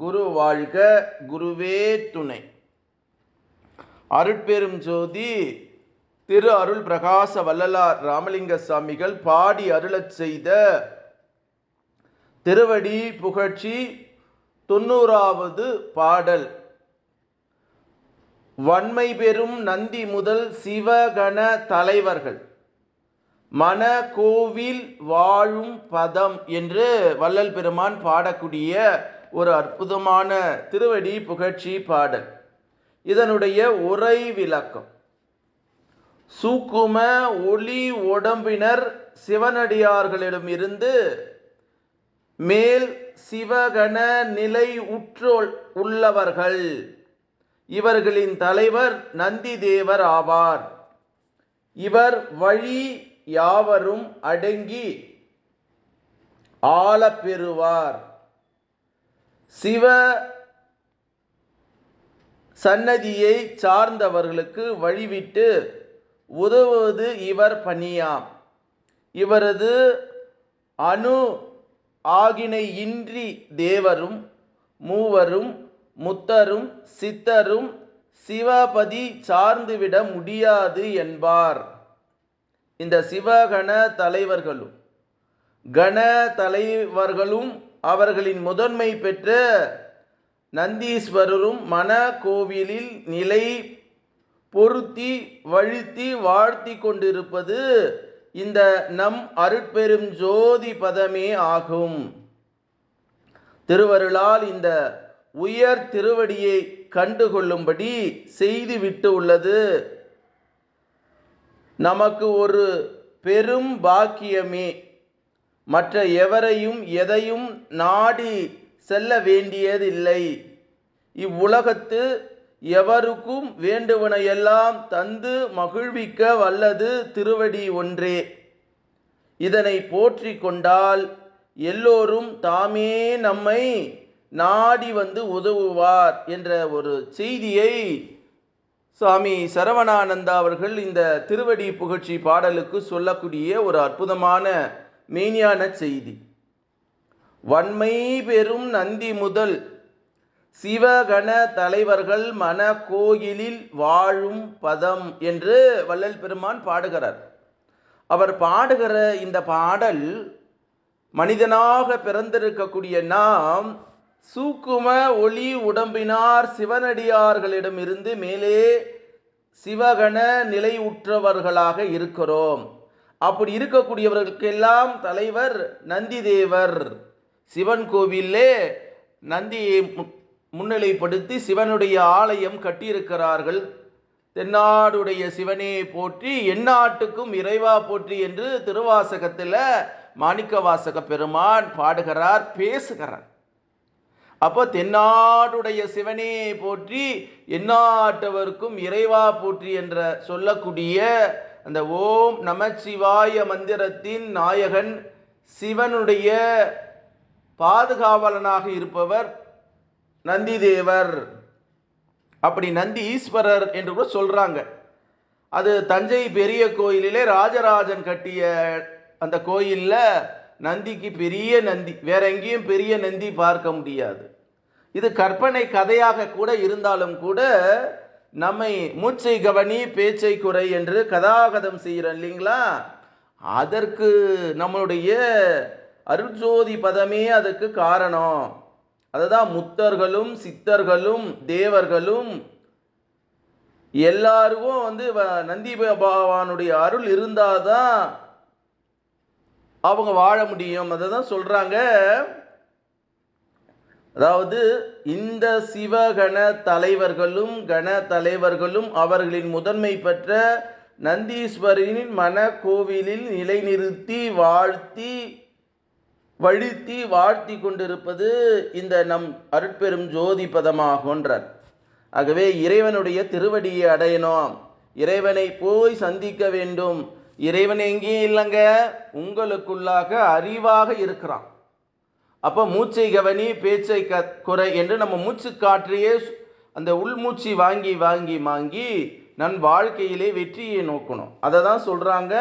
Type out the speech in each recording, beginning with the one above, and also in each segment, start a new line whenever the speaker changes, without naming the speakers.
குரு வாழ்க குருவே துணை. அருட்பெரும் ஜோதி திரு அருள் பிரகாச வள்ளலார் ராமலிங்க சுவாமிகள் பாடி அருளச் செய்த திருவடி புகழ்ச்சி தொண்ணூறாவது பாடல். வன்மை பெறும் நந்தி முதல் சிவகண தலைவர்கள். மன கோவில் வாழும் பதம் என்று வள்ளல் பெருமான் பாடக்கூடிய ஒரு அற்புதமான திருவடி புகழ்ச்சி பாடல். இதனுடைய உரை விளக்கம். சூக்கும ஒளி உடம்பினர் சிவனடியார்களிடமிருந்து மேல் சிவகண நிலை உற்றோல் உள்ளவர்கள். இவர்களின் தலைவர் நந்தி தேவர் ஆவார். இவர் வழி யாவரும் அடங்கி ஆளப்பெறுவார் சிவ சன்னதியை சார்ந்தவர்களுக்கு வழிவிட்டு உதவுவது இவர் பணியாம். இவரது அணு ஆகினையின்றி தேவரும் மூவரும் முத்தரும் சித்தரும் சிவபதி சார்ந்துவிட முடியாது என்பார். இந்த சிவகண தலைவர்களும் கண தலைவர்களும் அவர்களின் முதன்மை பெற்ற நந்தீஸ்வரரும் மன கோவிலில் நிலை பொருத்தி வழுத்தி வாழ்த்தி கொண்டிருப்பது இந்த நம் அருட்பெரும் ஜோதி பதமே ஆகும். திருவருளால் இந்த உயர் திருவடியை கண்டுகொள்ளும்படி செய்துவிட்டு உள்ளது. நமக்கு ஒரு பெரும் பாக்கியமே. மற்ற எவரையும் எதையும் நாடி செல்ல வேண்டியதில்லை. இவ்வுலகத்து எவருக்கும் வேண்டுவனையெல்லாம் தந்து மகிழ்விக்க வல்லது திருவடி ஒன்றே. இதனை போற்றி கொண்டால் எல்லோரும் தாமே நம்மை நாடி வந்து உதவுவார் என்ற ஒரு செய்தியை சுவாமி சரவணானந்தா அவர்கள் இந்த திருவடி புகழ்ச்சி பாடலுக்கு சொல்லக்கூடிய ஒரு அற்புதமான மெய்ஞான செய்தி. வன்மை பெறும் நந்தி முதல் சிவகண தலைவர்கள் மன கோயிலில் வாழும் பதம் என்று வள்ளல் பெருமான் பாடுகிறார். அவர் பாடுகிற இந்த பாடல் மனிதனாக பிறந்திருக்கக்கூடிய நாம் சூக்கும ஒளி உடம்பினார் சிவனடியார்களிடமிருந்து மேலே சிவகண நிலையுற்றவர்களாக இருக்கிறோம். அப்படி இருக்கக்கூடியவர்களுக்கெல்லாம் தலைவர் நந்தி தேவர் சிவன் கோவிலே நந்தியை முன்னிலைப்படுத்தி சிவனுடைய ஆலயம் கட்டியிருக்கிறார்கள். தென்னாடுடைய சிவனே போற்றி எந்நாட்டுக்கும் இறைவா போற்றி என்று திருவாசகத்தில் மாணிக்கவாசக பெருமான் பாடுகிறார் பேசுகிறார். அப்போ தென்னாடுடைய சிவனே போற்றி எந்நாட்டவருக்கும் இறைவா போற்றி என்ற சொல்லக்கூடிய அந்த ஓம் நமச்சிவாய மந்திரத்தின் நாயகன் சிவனுடைய பாதுகாவலனாக இருப்பவர் நந்தி தேவர் அப்படி நந்தி ஈஸ்வரர் என்று கூட சொல்கிறாங்க அது தஞ்சை பெரிய கோயிலிலே ராஜராஜன் கட்டிய அந்த கோயிலில் நந்திக்கு பெரிய நந்தி வேற எங்கேயும் பெரிய நந்தி பார்க்க முடியாது. இது கற்பனை கதையாக கூட இருந்தாலும் கூட நம்மை மூச்சை கவனி பேச்சை குறை என்று கதாகதம் செய்கிறோம் இல்லைங்களா? அதற்கு நம்மளுடைய அருட்ஜோதி பதமே அதுக்கு காரணம். அதுதான் முத்தர்களும் சித்தர்களும் தேவர்களும். எல்லாருக்கும் வந்து நந்தி பகவானுடைய அருள் இருந்தாதான் அவங்க வாழ முடியும். அதை தான் சொல்கிறாங்க அதாவது இந்த சிவகண தலைவர்களும் கண தலைவர்களும் அவர்களின் முதன்மை பெற்ற நந்தீஸ்வரனின் மன கோவிலில் நிலைநிறுத்தி வாழ்த்தி வழுத்தி வாழ்த்தி கொண்டிருப்பது இந்த நம் அருட்பெரும் ஜோதி பதமாகன்றார். ஆகவே இறைவனுடைய திருவடியை அடையணும். இறைவனை போய் சந்திக்க வேண்டும். இறைவன் எங்கேயும் இல்லைங்க? உங்களுக்குள்ளாக அறிவாக இருக்கிறான். அப்போ மூச்சை கவனி பேச்சை க குறை என்று நம்ம மூச்சு காற்றையே அந்த உள்மூச்சு வாங்கி வாங்கி வாங்கி நன் வாழ்க்கையிலே வெற்றியை நோக்கணும். அதை தான் சொல்கிறாங்க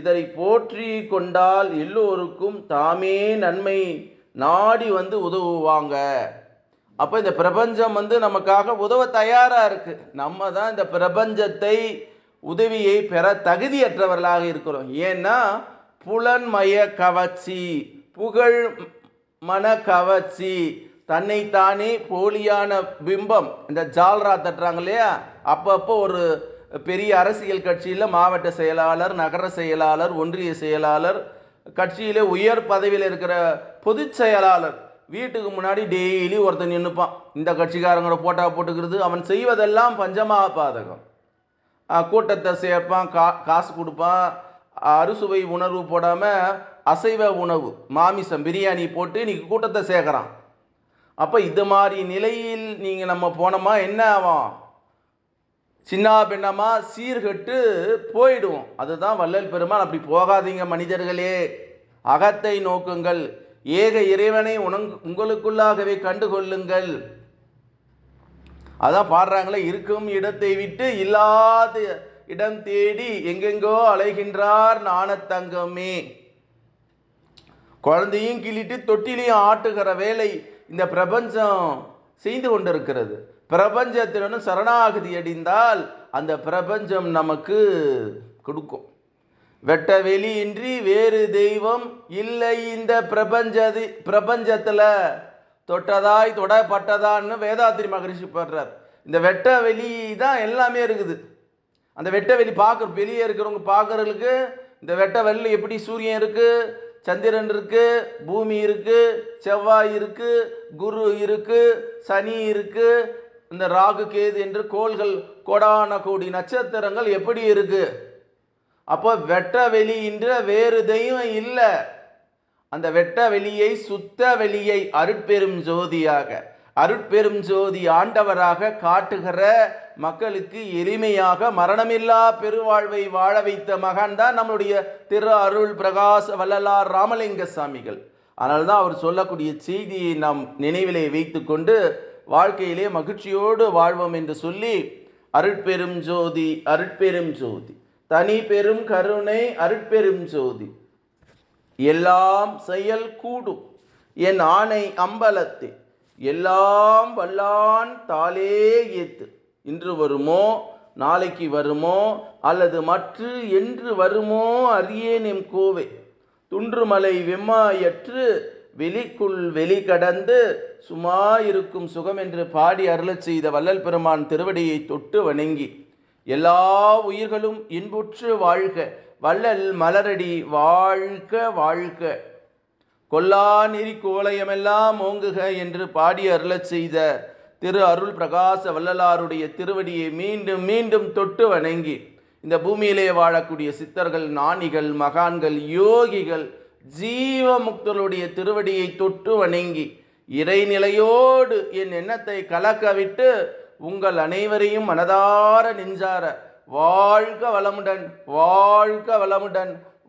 இதை போற்றி கொண்டால் எல்லோருக்கும் தாமே நன்மை நாடி வந்து உதவுவாங்க. அப்போ இந்த பிரபஞ்சம் வந்து நமக்காக உதவ தயாராக இருக்குது நம்ம தான் இந்த பிரபஞ்சத்தை உதவியை பெற தகுதியற்றவர்களாக இருக்கிறோம். ஏன்னா புலன்மய கவர்ச்சி புகழ் மன கவர்ச்சி தன்னைத்தானே போலியான பிம்பம். இந்த ஜால்ரா தட்டுறாங்க இல்லையா? அப்பப்போ ஒரு பெரிய அரசியல் கட்சியில் மாவட்ட செயலாளர் நகர செயலாளர் ஒன்றிய செயலாளர் கட்சியிலே உயர் பதவியில் இருக்கிற பொதுச் செயலாளர் வீட்டுக்கு முன்னாடி டெய்லி ஒருத்தன் நின்றுப்பான் இந்த கட்சிக்காரங்களோட போட்டா போட்டுக்கிறது அவன் செய்வதெல்லாம் பஞ்சமாக பாதகம். கூட்டத்தை சேர்ப்பான் கா காசு கொடுப்பான். அறுசுவை உணர்வு போடாமல் அசைவ உணவு மாமிசம் பிரியாணி போட்டு இன்றைக்கி கூட்டத்தை சேர்க்குறான் அப்போ இது மாதிரி நிலையில் நீங்கள் நம்ம போனோமா என்ன ஆகும்? சின்ன பின்னமாக சீர்கெட்டு போயிடுவோம். அதுதான் வள்ளல் பெருமான் அப்படி போகாதீங்க மனிதர்களே. அகத்தை நோக்குங்கள். ஏக இறைவனை உணங் உங்களுக்குள்ளாகவே கண்டுகொள்ளுங்கள். அதான் பாடுறாங்களே இருக்கும் இடத்தை விட்டு இல்லாத இடம் தேடி எங்கெங்கோ அலைகின்றார் நாணத்தங்கமே குழந்தையும் கிள்ளிட்டு தொட்டிலையும் ஆட்டுகிற வேலை இந்த பிரபஞ்சம் செய்து கொண்டிருக்கிறது. பிரபஞ்சத்தினுடன் சரணாகதி அடைந்தால் அந்த பிரபஞ்சம் நமக்கு கொடுக்கும். வெட்ட வெளியின்றி வேறு தெய்வம் இல்லை இந்த பிரபஞ்சதி பிரபஞ்சத்தில். தொட்டதாய் தொடப்பட்டதான்னு வேதாத்திரி மகரிஷி பாடுறார். இந்த வெட்ட வெளி தான் எல்லாமே இருக்குது. அந்த வெட்ட வெளி பார்க்குற வெளியே இருக்கிறவங்க பார்க்குறவங்களுக்கு இந்த வெட்ட வெளியில் எப்படி சூரியன் இருக்குது சந்திரன் இருக்கு பூமி இருக்கு செவ்வாய் இருக்கு குரு இருக்கு சனி இருக்கு இந்த ராகு கேது என்று கோள்கள் கொடான கோடி நட்சத்திரங்கள் எப்படி இருக்கு? அப்போ வெட்ட வெளி என்ற வேறு தெய்வம் இல்லை. அந்த வெட்ட வெளியை சுத்த வெளியை அருட்பெரும் ஜோதியாக அருட்பெரும் ஜோதி ஆண்டவராக காட்டுகிற மக்களுக்கு எளிமையாக மரணமில்லா பெருவாழ்வை வாழ வைத்த மகான் தான் நம்மளுடைய திரு அருள் பிரகாஷ் வள்ளலார் ராமலிங்க சாமிகள். அதனால தான் அவர் சொல்லக்கூடிய செய்தியை நாம் நினைவிலே வைத்துக்கொண்டு வாழ்க்கையிலே மகிழ்ச்சியோடு வாழ்வோம் என்று சொல்லி அருட்பெரும் ஜோதி அருட்பெரும் ஜோதி தனி பெரும் கருணை அருட்பெரும் ஜோதி எல்லாம் செயல் கூடும். என் ஆணை அம்பலத்தை எல்லாம் வல்லான் தாளே ஏத்து. இன்று வருமோ நாளைக்கு வருமோ அல்லது மற்று என்று வருமோ அறியேன் எம் கோவை. துன்றுமலை வெம்மாயற்று வெளிக்குள் வெளி கடந்து சும்மா இருக்கும் சுகம் என்று பாடி அருளச் செய்த வள்ளல் பெருமான் திருவடியை தொட்டு வணங்கி எல்லா உயிர்களும் இன்புற்று வாழ்க வள்ளல் மலரடி வாழ்க வாழ்க. கொல்லாநெறி கோலயமெல்லாம் ஓங்குக என்று பாடி அருளச் செய்த திரு அருள் பிரகாச வள்ளலாருடைய திருவடியை மீண்டும் மீண்டும் தொட்டு வணங்கி இந்த பூமியிலே வாழக்கூடிய சித்தர்கள் ஞானிகள் மகான்கள் யோகிகள் ஜீவமுக்தருடைய திருவடியை தொட்டு வணங்கி இறைநிலையோடு என் எண்ணத்தை கலக்கவிட்டு உங்கள் அனைவரையும் மனதார நெஞ்சார வாழ்க வளமுடன் வாழ்க வளமுடன்.